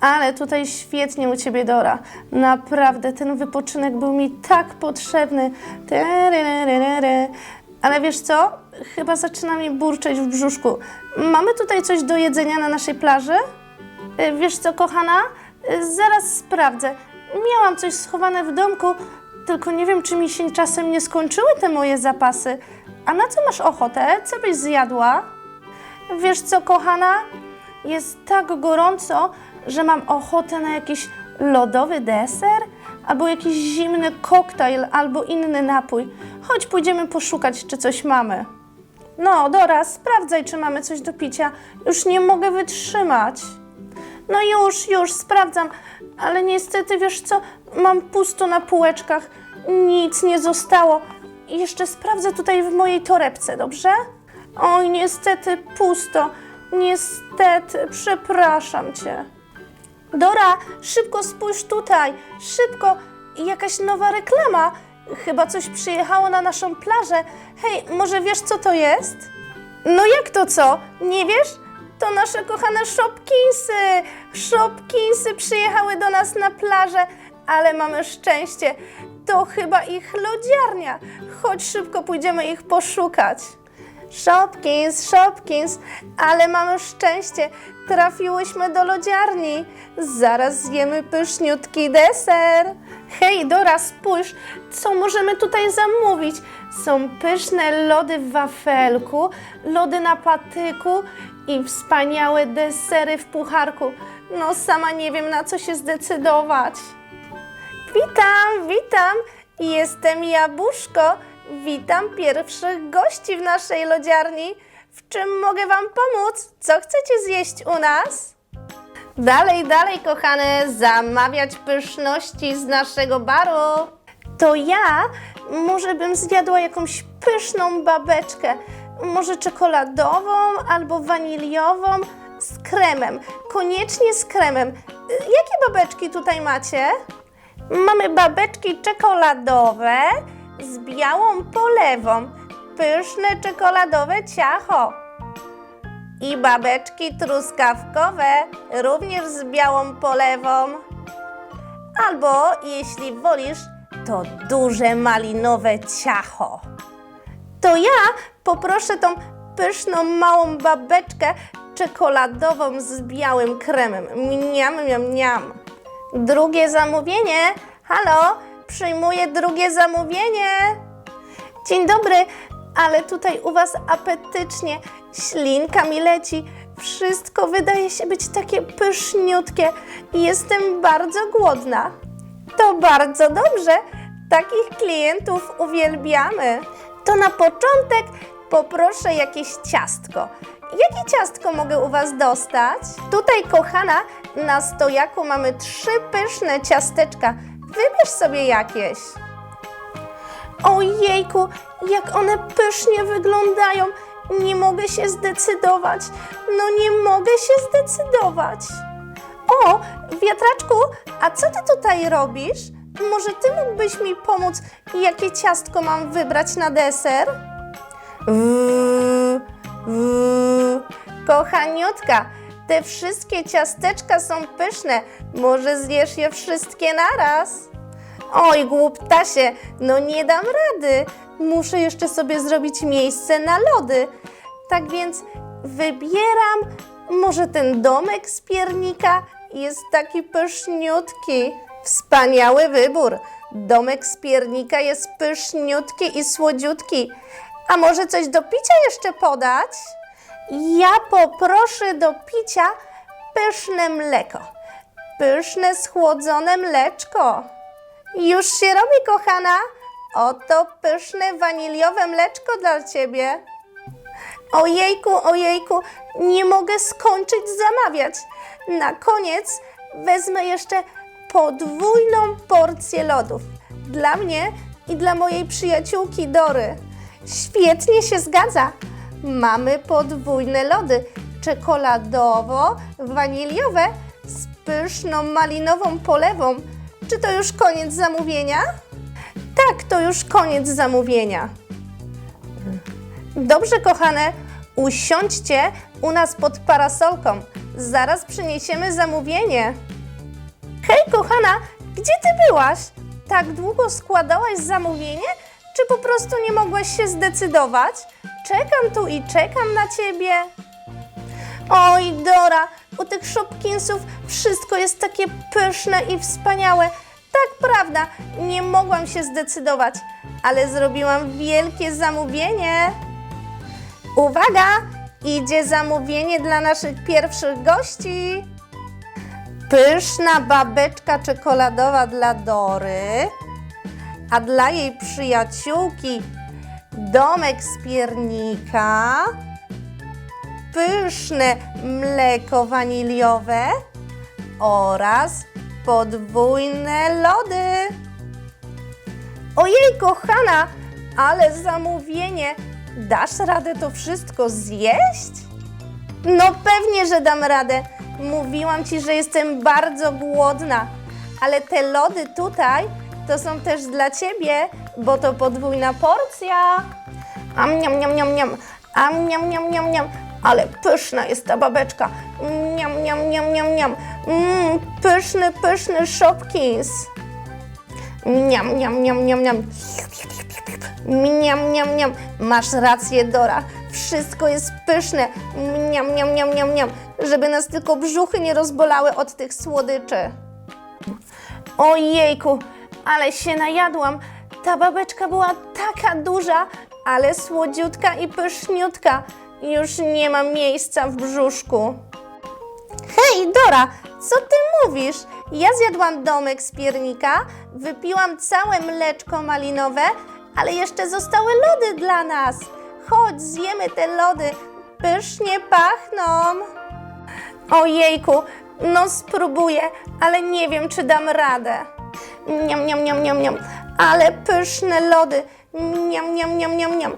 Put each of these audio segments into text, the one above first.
Ale tutaj świetnie u Ciebie, Dora. Naprawdę, ten wypoczynek był mi tak potrzebny. Ale wiesz co? Chyba zaczyna mi burczeć w brzuszku. Mamy tutaj coś do jedzenia na naszej plaży? Y, Wiesz co, kochana? Y, Zaraz sprawdzę. Miałam coś schowane w domku, tylko nie wiem, czy mi się czasem nie skończyły te moje zapasy. A na co masz ochotę? Co byś zjadła? Wiesz co, kochana? Jest tak gorąco, że mam ochotę na jakiś lodowy deser, albo jakiś zimny koktajl, albo inny napój. Chodź, pójdziemy poszukać, czy coś mamy. No, Dora, sprawdzaj, czy mamy coś do picia. Już nie mogę wytrzymać. No już, już, sprawdzam, ale niestety, wiesz co, mam pusto na półeczkach. Nic nie zostało. Jeszcze sprawdzę tutaj w mojej torebce, dobrze? Oj, niestety pusto. Niestety, przepraszam cię. Dora, szybko spójrz tutaj, szybko. Jakaś nowa reklama. Chyba coś przyjechało na naszą plażę. Hej, może wiesz, co to jest? No jak to co? Nie wiesz? To nasze kochane Shopkinsy. Shopkinsy przyjechały do nas na plażę, ale mamy szczęście. To chyba ich lodziarnia. Chodź szybko, pójdziemy ich poszukać. Shopkins, Shopkins, ale mamy szczęście. Trafiłyśmy do lodziarni. Zaraz zjemy pyszniutki deser. Hej, Dora, spójrz, co możemy tutaj zamówić. Są pyszne lody w wafelku, lody na patyku i wspaniałe desery w pucharku. No, sama nie wiem, na co się zdecydować. Witam, witam. Jestem Jabłuszko. Witam pierwszych gości w naszej lodziarni. W czym mogę Wam pomóc? Co chcecie zjeść u nas? Dalej, dalej, kochane, zamawiać pyszności z naszego baru. To ja może bym zjadła jakąś pyszną babeczkę. Może czekoladową albo waniliową z kremem. Koniecznie z kremem. Jakie babeczki tutaj macie? Mamy babeczki czekoladowe z białą polewą. Pyszne czekoladowe ciacho. I babeczki truskawkowe, również z białą polewą. Albo, jeśli wolisz, to duże malinowe ciacho. To ja poproszę tą pyszną małą babeczkę czekoladową z białym kremem. Mniam, miam, miam. Drugie zamówienie. Halo, przyjmuję drugie zamówienie. Dzień dobry, ale tutaj u Was apetycznie, ślinka mi leci. Wszystko wydaje się być takie pyszniutkie i jestem bardzo głodna. To bardzo dobrze, takich klientów uwielbiamy. To na początek poproszę jakieś ciastko. Jakie ciastko mogę u Was dostać? Tutaj, kochana, na stojaku mamy trzy pyszne ciasteczka. Wybierz sobie jakieś. Ojejku, jak one pysznie wyglądają. Nie mogę się zdecydować. No nie mogę się zdecydować. O, wiatraczku, a co ty tutaj robisz? Może ty mógłbyś mi pomóc, jakie ciastko mam wybrać na deser? Wuu, wuu. Kochaniutka, te wszystkie ciasteczka są pyszne. Może zjesz je wszystkie naraz? Oj, głuptasie, no nie dam rady. Muszę jeszcze sobie zrobić miejsce na lody. Tak więc wybieram może ten domek z piernika. Jest taki pyszniutki. Wspaniały wybór. Domek z piernika jest pyszniutki i słodziutki. A może coś do picia jeszcze podać? Ja poproszę do picia pyszne mleko. Pyszne, schłodzone mleczko. Już się robi, kochana. Oto pyszne waniliowe mleczko dla ciebie. Ojejku, ojejku, nie mogę skończyć zamawiać. Na koniec wezmę jeszcze podwójną porcję lodów. Dla mnie i dla mojej przyjaciółki Dory. Świetnie się zgadza. Mamy podwójne lody czekoladowo-waniliowe z pyszną malinową polewą. Czy to już koniec zamówienia? Tak, to już koniec zamówienia. Dobrze, kochane, Usiądźcie u nas pod parasolką. Zaraz przyniesiemy zamówienie. Hej, kochana, gdzie ty byłaś? Tak długo składałaś zamówienie? Czy po prostu nie mogłaś się zdecydować? Czekam tu i czekam na ciebie. Oj, Dora, u tych Shopkinsów wszystko jest takie pyszne i wspaniałe. Tak, prawda, nie mogłam się zdecydować, ale zrobiłam wielkie zamówienie. Uwaga, idzie zamówienie dla naszych pierwszych gości. Pyszna babeczka czekoladowa dla Dory, a dla jej przyjaciółki domek z piernika, pyszne mleko waniliowe oraz podwójne lody. Ojej, kochana, ale zamówienie. Dasz radę to wszystko zjeść? No pewnie, że dam radę. Mówiłam ci, że jestem bardzo głodna, ale te lody tutaj to są też dla ciebie, bo to podwójna porcja. Am niam niam niam niam. Am niam niam niam niam. Ale pyszna jest ta babeczka. Niam niam niam niam niam. Mmm, pyszny, pyszny Shopkins. Niam niam niam niam niam. Miam, miam, miam. Masz rację, Dora. Wszystko jest pyszne. Miam, miam, miam, miam, miam. Żeby nas tylko brzuchy nie rozbolały od tych słodyczy. Ojejku, ale się najadłam. Ta babeczka była taka duża, ale słodziutka i pyszniutka. Już nie ma miejsca w brzuszku. Hej, Dora, co ty mówisz? Ja zjadłam domek z piernika, wypiłam całe mleczko malinowe, ale jeszcze zostały lody dla nas. Chodź, zjemy te lody. Pysznie pachną. Ojejku, no spróbuję, ale nie wiem, czy dam radę. Niam, niam, niam, niam, niam. Ale pyszne lody. Niam, niam, niam, niam, niam.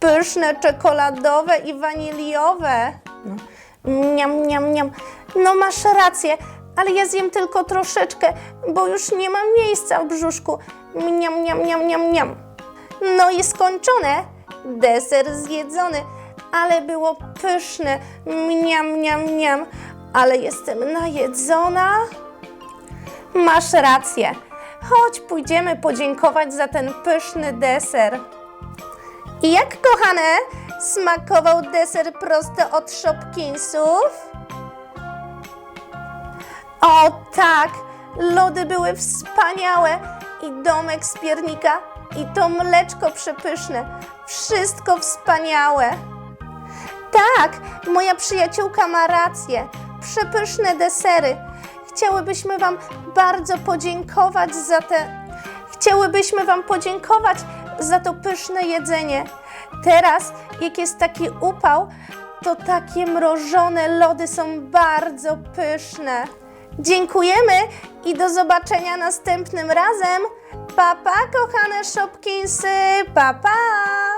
Pyszne czekoladowe i waniliowe. No. Niam, niam, niam. No masz rację, ale ja zjem tylko troszeczkę, bo już nie mam miejsca w brzuszku. Niam, niam, niam, niam, niam. No i skończone. Deser zjedzony, ale było pyszne. Mniam, mniam, mniam. Ale jestem najedzona. Masz rację. Chodź, pójdziemy podziękować za ten pyszny deser. I jak, kochane, smakował deser prosto od Shopkinsów? O tak, lody były wspaniałe i domek z piernika i to mleczko przepyszne. Wszystko wspaniałe. Tak, moja przyjaciółka ma rację. Przepyszne desery. Chciałybyśmy Wam bardzo podziękować za te. Chciałybyśmy Wam podziękować za to pyszne jedzenie. Teraz, jak jest taki upał, to takie mrożone lody są bardzo pyszne. Dziękujemy i do zobaczenia następnym razem. Pa, pa, kochane Shopkinsy, pa, pa!